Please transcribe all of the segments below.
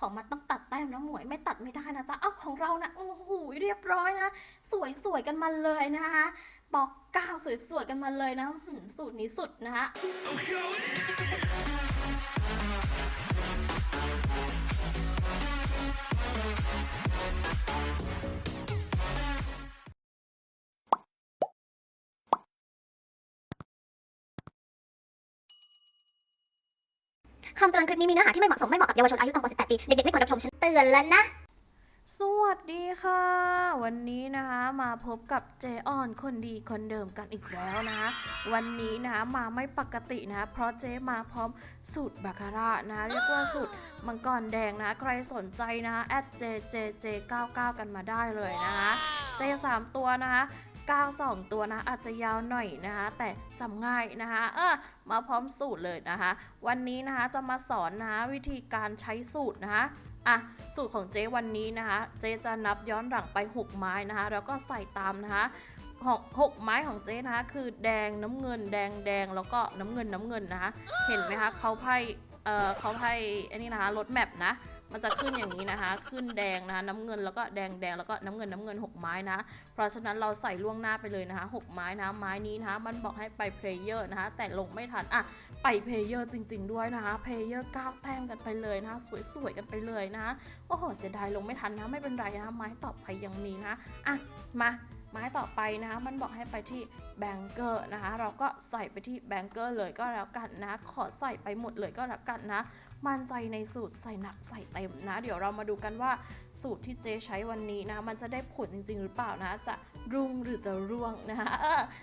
ของมันต้องตัดแต้มนะหมวยไม่ตัดไม่ได้นะจ๊ะ เอ้าของเรานะโอ้โหเรียบร้อยนะสวยสวยๆกันมาเลยนะคะบอกก้าวสวยๆกันมาเลยนะสูตรนี้สุดนะคะ คำเตือนคลิปนี้มีเนื้อหาที่ไม่เหมาะสม ไม่เหมาะกับเยาวชนอายุต่ำกว่า 18 ปี เด็กๆไม่ควรรับชมฉันเตือนแล้วนะ สวัสดีค่ะ วันนี้นะคะมาพบกับเจออนคนดีคนเดิมกันอีกแล้วนะ วันนี้นะคะมาไม่ปกตินะ เพราะเจมาพร้อมสูตรบาคาร่านะ เรียกว่าสูตรมังกรแดงนะ ใครสนใจนะแอด jjj99 กันมาได้เลยนะคะ เจสามตัวนะคะ 9 2ตัวนะอาจจะยาวหน่อยนะคะ แต่จำง่ายนะคะเออมาพร้อมสูตรเลยนะคะ วันนี้นะคะจะมาสอนนะคะวิธีการใช้สูตรนะคะอะสูตรของเจ๊วันนี้นะคะ เจ๊จะนับย้อนหลังไป 6 ไม้นะคะ แล้วก็ใส่ตามนะคะของหกไม้ของเจ๊นะคะ คือแดงน้ำเงิน แดงแดงแล้วก็น้ำเงินน้ำเงินนะคะ เห็นไหมคะเขาไพ่เอ่อเขาไพ่อันนี้นะคะรถแมพนะ มันจะขึ้นอย่างนี้นะคะ ขึ้นแดงนะคะน้ำเงินแล้วก็แดงแดงแล้วก็น้ำเงินน้ำเงิน 6 ไม้นะ เพราะฉะนั้นเราใส่ล่วงหน้าไปเลยนะคะ 6 ไม้นะไม้นี้นะคะ มันบอกให้ไปเพลเยอร์นะคะ แต่ลงไม่ทันอะไปเพลเยอร์จริง ๆ ด้วยนะคะเพลเยอร์9แต้มกันไปเลยนะคะ สวยๆกันไปเลยนะคะโอ้โหเสียดายลงไม่ทันนะไม่เป็นไรนะไม้ต่อไปยังมีนะอะมา ไม้ต่อไปนะคะ มันบอกให้ไปที่แบงเกอร์นะคะ เราก็ใส่ไปที่แบงเกอร์เลยก็แล้วกันนะ ขอใส่ไปหมดเลยก็แล้วกันนะ มั่นใจในสูตรใส่หนักใส่เต็มนะ เดี๋ยวเรามาดูกันว่าสูตรที่เจใช้วันนี้นะ มันจะได้ผลจริง ๆ หรือเปล่านะ จะรุ่งหรือจะร่วงนะคะ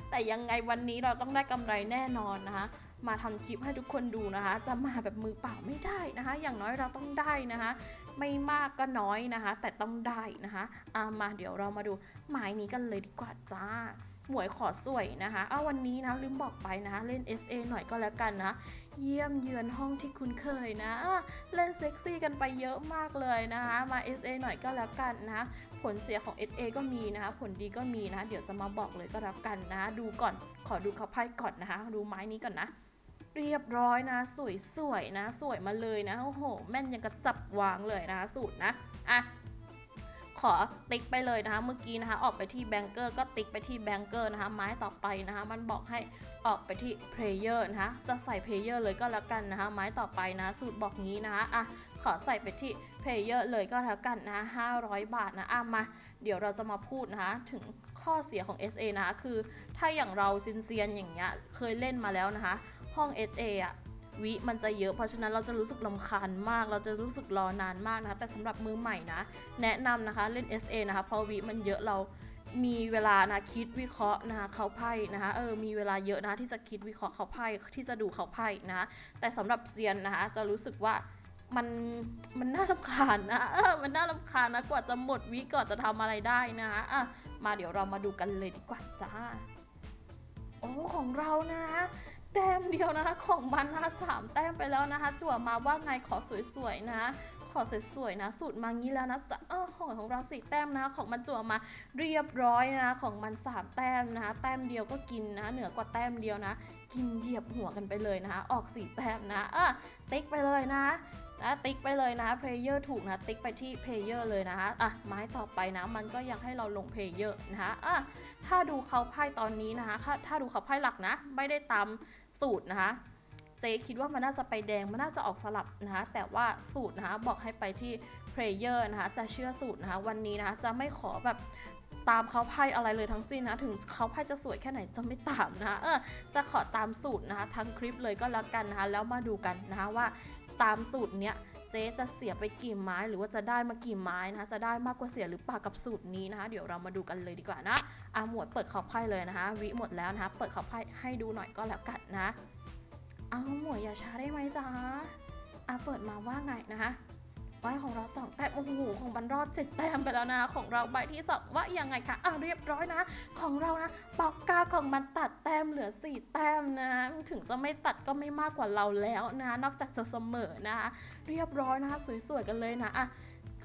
แต่ยังไงวันนี้เราต้องได้กำไรแน่นอนนะคะ มาทำคลิปให้ทุกคนดูนะคะ จะมาแบบมือเปล่าไม่ได้นะคะ อย่างน้อยเราต้องได้นะคะ ไม่มากก็น้อยนะคะ แต่ต้องได้นะคะามาเดี๋ยวเรามาดูหมายนี้กันเลยดีกว่าจ้าหมวยขอสวยนะคะ เอาวันนี้นะลืมบอกไปนะคะ เล่น SA หน่อยก็แล้วกันนะ เยี่ยมเยือนห้องที่คุ้นเคยนะอะเล่นเซ็กซี่กันไปเยอะมากเลยนะคะ มา SA หน่อยก็แล้วกันนะ ผลเสียของ SA ก็มีนะคะ ผลดีก็มีนะ เดี๋ยวจะมาบอกเลยก็แล้วกันนะ ดูก่อน ขอดูเขาไพ่ก่อนนะคะ ดูไม้นี้ก่อนนะ เรียบร้อยนะ สวยๆนะ สวยมาเลยนะโอ้โห แม่นยังกระจับวางเลยนะคะสูตรนะอะขอติ๊กไปเลยนะคะ เมื่อกี้นะคะ ออกไปที่แบงเกอร์ก็ติ๊กไปที่แบงเกอร์นะคะ ไม้ต่อไปนะคะ มันบอกให้ออกไปที่เพลเยอร์นะคะ จะใส่เพลเยอร์เลยก็แล้วกันนะคะ ไม้ต่อไปนะสูตรบอกงี้นะคะอะขอใส่ไปที่เพลเยอร์เลยก็แล้วกันนะ500 บาทนะอะมา เดี๋ยวเราจะมาพูดนะคะ ถึงข้อเสียของ SA นะคะ คือถ้าอย่างเราซินเซียนอย่างเงี้ยเคยเล่นมาแล้วนะคะ ห้อง SA อะวิมันจะเยอะเพราะฉะนั้นเราจะรู้สึกลำคาญมาก เราจะรู้สึกรอนานมากนะคะแต่สำหรับมือใหม่นะ แนะนำนะคะเล่น SA นะคะเพราะวิมันเยอะเรามีเวลานะคิดวิเคราะห์นะคะเขาไพ่นะคะเออมีเวลาเยอะนะที่จะคิดวิเคราะห์เขาไพ่ที่จะดูเขาไพ่นะแต่สำหรับเซียนนะคะจะรู้สึกว่ามันมันน่ารำคาญนะเออมันน่ารำคาญนะกว่าจะหมดวิก่อนจะทำอะไรได้นะคะอะมาเดี๋ยวเรามาดูกันเลยดีกว่าจ้าโอ้ของเรานะ แต้มเดียวนะคะของมันนะคะสามแต้มไปแล้วนะคะ จั่วมาว่าไงขอสวยๆนะขอสวยๆนะสูตรมางี้แล้วนะจะเออของของเราสี่แต้มนะของมันจั่วมาเรียบร้อยนะของมันสามแต้มนะคะแต้มเดียวก็กินนะเหนือกว่าแต้มเดียวนะ กินเหยียบหัวกันไปเลยนะคะออกสี่แต้มนะเอะติ๊กไปเลยนะนะติ๊กไปเลยนะเพลเยอร์ถูกนะติ๊กไปที่เพลเยอร์เลยนะคะอะไม้ต่อไปนะมันก็ยังให้เราลงเพลเยอร์นะคะอะถ้าดูเขาไพ่ตอนนี้นะคะถ้าถ้าดูเขาไพ่หลักนะ ไม่ได้ตาม สูตรนะคะ เจคิดว่ามันน่าจะไปแดง มันน่าจะออกสลับนะคะ แต่ว่าสูตรนะคะบอกให้ไปที่เพลเยอร์นะคะ จะเชื่อสูตรนะคะ วันนี้นะคะจะไม่ขอแบบตามเขาไพ่อะไรเลยทั้งสิ้นนะ ถึงเขาไพ่จะสวยแค่ไหนจะไม่ตามนะะเออจะขอตามสูตรนะคะ ทั้งคลิปเลยก็แล้วกันนะคะ แล้วมาดูกันนะคะว่าตามสูตรเนี้ย เจ๊จะเสียไปกี่ไม้หรือว่าจะได้มากี่ไม้นะคะจะได้มากกว่าเสียหรือเปล่ากับสูตรนี้นะคะ เดี๋ยวเรามาดูกันเลยดีกว่านะอะหมวดเปิดขอบไพ่เลยนะคะวิหมดแล้วนะคะ เปิดขอบไพ่ให้ดูหน่อยก็แล้วกันนะเอาหมวยอย่าช้าได้ไหมจ๊ะอะเปิดมาว่าไงนะคะ ใบของเราสองแต้มโอ้โหของบันรอดเจ็ดแต้มไปแล้วนะ ของเราใบที่สองว่ายังไงคะอะเรียบร้อยนะ ของเรานะปอกกาของมันตัดแต้มเหลือสี่แต้มนะ ถึงจะไม่ตัดก็ไม่มากกว่าเราแล้วนะ นอกจากจะเสมอนะคะเรียบร้อยนะคะ สวยๆกันเลยนะอะ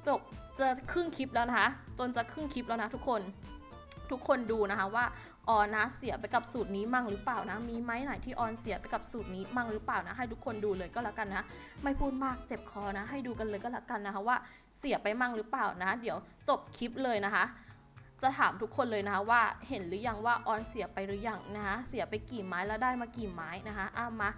จบจะครึ่งคลิปแล้วนะคะ จนจะครึ่งคลิปแล้วนะทุกคน ทุกคนดูนะคะว่าออนนะเสียไปกับสูตรนี้มั่งหรือเปล่านะ มีไหมไหนที่ออนเสียไปกับสูตรนี้มั่งหรือเปล่านะ ให้ทุกคนดูเลยก็แล้วกันนะ ไม่พูดมากเจ็บคอนะ ให้ดูกันเลยก็แล้วกันนะคะว่าเสียไปมั่งหรือเปล่านะ เดี๋ยวจบคลิปเลยนะคะ จะถามทุกคนเลยนะคะว่าเห็นหรือยังว่าออนเสียไปหรือยังนะคะเสียไปกี่ไม้แล้วได้มากี่ไม้นะคะอะมา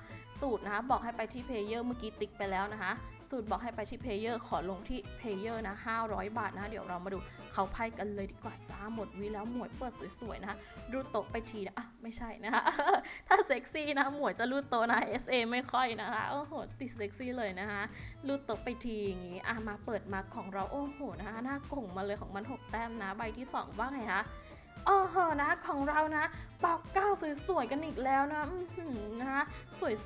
สูตรนะคะบอกให้ไปที่เพลเยอร์เมื่อกี้ติ๊กไปแล้วนะคะ สูตรบอกให้ไปที่เพเยอร์ขอลงที่เพเยอร์นะ 500 บาทนะ เดี๋ยวเรามาดูเขาไพ่กันเลยดีกว่าจ้าหมดวิแล้วหมวยเปิดสวยๆนะรูดโต๊ะไปทีนะอะไม่ใช่นะคะถ้าเซ็กซี่นะหมวยจะรูดโต๊ะนะ SA ไม่ค่อยนะคะโอ้โหติดเซ็กซี่เลยนะคะรูดโต๊ะไปทีอย่างงี้อะมาเปิดมาของเราโอ้โหนะคะหน้ากล่งมาเลยของมัน 6 แต้มนะ ใบที่ 2 ว่าไงคะ โอ้โหนะของเรานะปอกเก้าสวยๆกันอีกแล้วนะนะคะ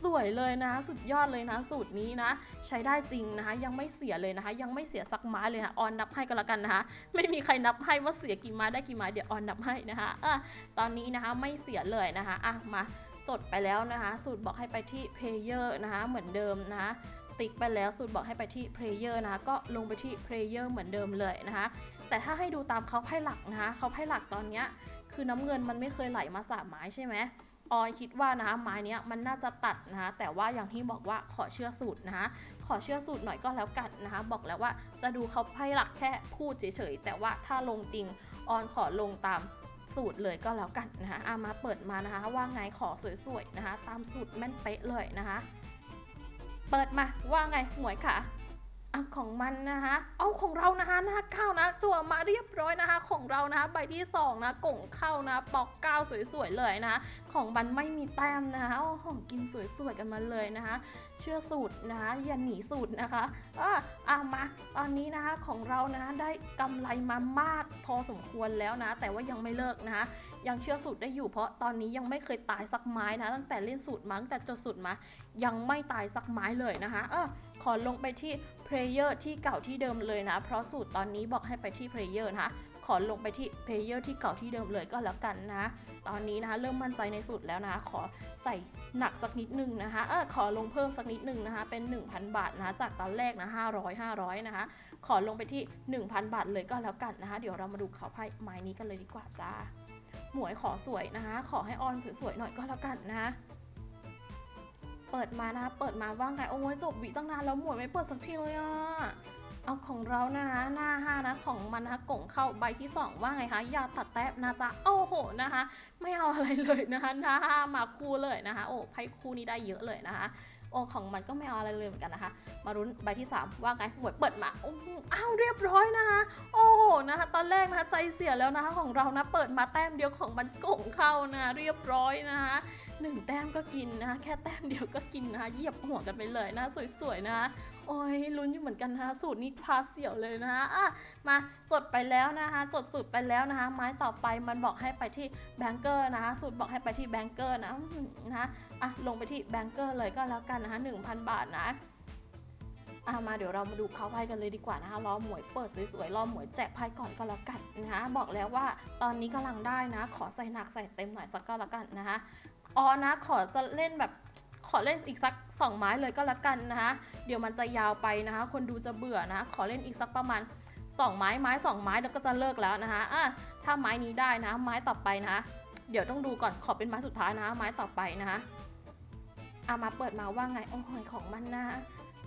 สวยๆเลยนะ สุดยอดเลยนะ สูตรนี้นะ ใช้ได้จริงนะคะ ยังไม่เสียเลยนะคะ ยังไม่เสียสักไม้เลยนะออนนับให้ก็แล้วกันนะคะ ไม่มีใครนับให้ว่าเสียกี่ไม้ได้กี่ไม้เดี๋ยวออนนับให้นะคะเอะตอนนี้นะคะไม่เสียเลยนะคะอะมาจดไปแล้วนะคะ สูตรบอกให้ไปที่ Player นะคะ เหมือนเดิมนะคะติ๊กไปแล้วสูตรบอกให้ไปที่ Player นะคะก็ลงไปที่ Player เหมือนเดิมเลยนะคะ แต่ถ้าให้ดูตามเขาไพ่หลักนะคะเขาไพ่หลักตอนเนี้ยคือน้ำเงินมันไม่เคยไหลมาสามไม้ใช่ไหมออยคิดว่านะคะไม้นี้มันน่าจะตัดนะคะแต่ว่าอย่างที่บอกว่าขอเชื่อสูตรนะคะขอเชื่อสูตรหน่อยก็แล้วกันนะคะบอกแล้วว่าจะดูเขาไพ่หลักแค่พูดเฉยๆแต่ว่าถ้าลงจริงออนขอลงตามสูตรเลยก็แล้วกันนะคะอามาเปิดมานะคะว่าไงขอสวยๆนะคะ ตามสูตรแม่นเป๊ะเลยนะคะ เปิดมาว่าไงหมวยค่ะ อของมันนะคะเอาของเรานะคะหน้าเข้านะจั่วมาเรียบร้อยนะคะ ของเรานะคะใบที่สองนะก่งเข้านะปอกเก้าสวยๆเลยนะคะของมันไม่มีแต้มนะคะโอ้โหกินสวยๆกันมาเลยนะคะ เชื่อสูตรนะคะอย่าหนีสูตรนะคะเอออะมาตอนนี้นะคะของเรานะได้กำไรมามากพอสมควรแล้วนะ แต่ว่ายังไม่เลิกนะคะยังเชื่อสูตรได้อยู่เพราะตอนนี้ยังไม่เคยตายสักไม้นะตั้งแต่เล่นสูตรมาตั้งแต่จดสูตรมายังไม่ตายสักไม้เลยนะคะเออขอลงไปที่ Player ที่เก่าที่เดิมเลยนะ เพราะสูตรตอนนี้บอกให้ไปที่ Player นะคะขอลงไปที่ Player ที่เก่าที่เดิมเลยก็แล้วกันนะ ตอนนี้นะคะเริ่มมั่นใจในสูตรแล้วนะคะขอใส่หนักสักนิดหนึงนะคะ เออขอลงเพิ่มสักนิดหนึงนะคะ เป็น 1,000 บาทนะคะจากตอนแรกนะ500 500 นะคะ ขอลงไปที่ 1,000 บาทเลยก็แล้วกันนะคะ เดี๋ยวเรามาดูเขาไพ่ไม้นี้กันเลยดีกว่าจ้า หมวยขอสวยนะคะ ขอให้ออนสวยๆหน่อยก็แล้วกันนะ เปิดมานะคะ เปิดมาว่าไง โอ้ยจบวิตั้งนานแล้วหมวยไม่เปิดสักทีเลยอะ เอาของเรานะคะหน้าห้านะของมันนะคะก่งเข้าใบที่สองว่าไงคะยาตัดแต้มนะจ๊ะโอ้โหนะคะ ไม่เอาอะไรเลยนะคะหน้าห้ามาคู่เลยนะคะ โอ้ไพ่คู่นี้ได้เยอะเลยนะคะโอ้ของมันก็ไม่เอาอะไรเลยเหมือนกันนะคะ มารุ้นใบที่ 3 ว่าไงหมวยเปิดมาอ้โหอ้าวเรียบร้อยนะคะ โอ้โหนะคะ ตอนแรกนะคะใจเสียแล้วนะคะของเรานะเปิดมาแต้มเดียวของมันโก่งเข้านะเรียบร้อยนะคะ หนึ่งแต้มก็กินนะ แค่แต้มเดียวก็กินนะเหยียบหัวกันไปเลยนะ สวยๆนะ โอ้ยลุ้นอยู่เหมือนกันนะสูตรนี้พาเสี่ยวเลยนะะอะมากดไปแล้วนะคะ กดสูตรไปแล้วนะคะ ไม้ต่อไปมันบอกให้ไปที่แบงเกอร์นะคะ สูตรบอกให้ไปที่แบงเกอร์นะนะคะอะลงไปที่แบงเกอร์เลยก็แล้วกันนะคะ1,000 บาทนะ อะมาเดี๋ยวเรามาดูเขาไพ่กันเลยดีกว่านะคะรอหมวยเปิดสวยๆรอหมวยแจกไพ่ก่อนก็แล้วกันนะคะบอกแล้วว่าตอนนี้กำลังได้นะ ขอใส่หนักใส่เต็มหน่อยสักก็แล้วกันนะคะอ๋อนะขอจะเล่นแบบขอเล่นอีกสักสองไม้เลยก็แล้วกันนะคะเดี๋ยวมันจะยาวไปนะคะ คนดูจะเบื่อนะขอเล่นอีกสักประมาณสองไม้ไม้สองไม้แล้วก็จะเลิกแล้วนะคะอะถ้าไม้นี้ได้นะ ไม้ต่อไปนะะเดี๋ยวต้องดูก่อนขอเป็นไม้สุดท้ายนะะไม้ต่อไปนะคะอามาเปิดมาว่าไงโอ้ยของมันนะ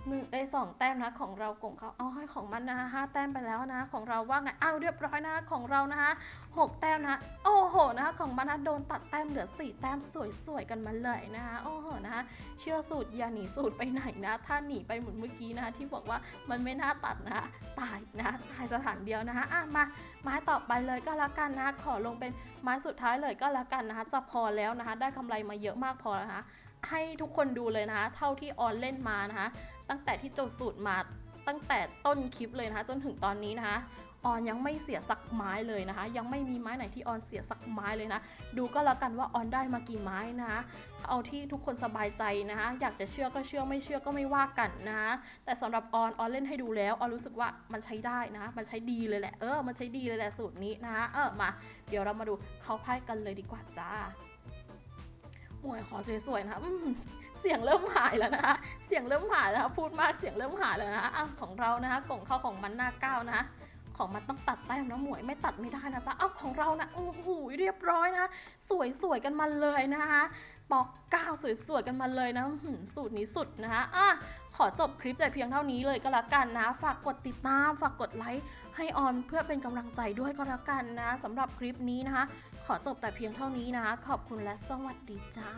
หนึ่งได้สองแต้มนะของเรากงเขาเอาให้ของมันนะคะห้าแต้มไปแล้วนะของเราว่าไงเอาเรียบร้อยนะของเรานะคะหกแต้มนะโอ้โหนะคะของมันนะโดนตัดแต้มเหลือสี่แต้มสวยๆกันมาเลยนะคะโอ้โหนะคะเชื่อสูตรอย่าหนีสูตรไปไหนนะ ถ้าหนีไปเหมือนเมื่อกี้นะคะที่บอกว่ามันไม่น่าตัดนะตายนะตายสถานเดียวนะคะอะมาไม้ต่อไปเลยก็แล้วกันนะขอลงเป็นไม้สุดท้ายเลยก็แล้วกันนะคะจะพอแล้วนะคะได้กำไรมาเยอะมากพอแล้วนะคะให้ทุกคนดูเลยนะคะเท่าที่ออนเล่นมานะคะ ตั้งแต่ที่จดสูตรมาตั้งแต่ต้นคลิปเลยนะคะ จนถึงตอนนี้นะคะออนยังไม่เสียสักไม้เลยนะคะ ยังไม่มีไม้ไหนที่ออนเสียสักไม้เลยนะ ดูก็แล้วกันว่าออนได้มากี่ไม้นะคะเอาที่ทุกคนสบายใจนะคะ อยากจะเชื่อก็เชื่อไม่เชื่อก็ไม่ว่ากันนะคะแต่สำหรับออนออนเล่นให้ดูแล้วออนรู้สึกว่ามันใช้ได้นะ มันใช้ดีเลยแหละเออมันใช้ดีเลยแหละสูตรนี้นะคะเออมาเดี๋ยวเรามาดูเขาไพ่กันเลยดีกว่าจ้าหมวยขอสวยๆนะคะ เสียงเริ่มหายแล้วนะคะ เสียงเริ่มหายแล้วพูดมากเสียงเริ่มหายแล้วนะอะของเรานะคะกล่องเข้าของมันหน้าก้านะของมันต้องตัดแต้มนะหมวยไม่ตัดไม่ได้นะจ๊ะเอาของเรานะโอ้โหเรียบร้อยนะ สวยๆกันมาเลยนะคะปอกก้าวสวยๆกันมาเลยนะสูตรนี้สุดนะคะอะขอจบคลิปแต่เพียงเท่านี้เลยก็แล้วกันนะ ฝากกดติดตาม ฝากกดไลค์ให้ออนเพื่อเป็นกำลังใจด้วยก็แล้วกันนะสำหรับคลิปนี้นะคะ ขอจบแต่เพียงเท่านี้นะคะขอบคุณและสวัสดีจ้า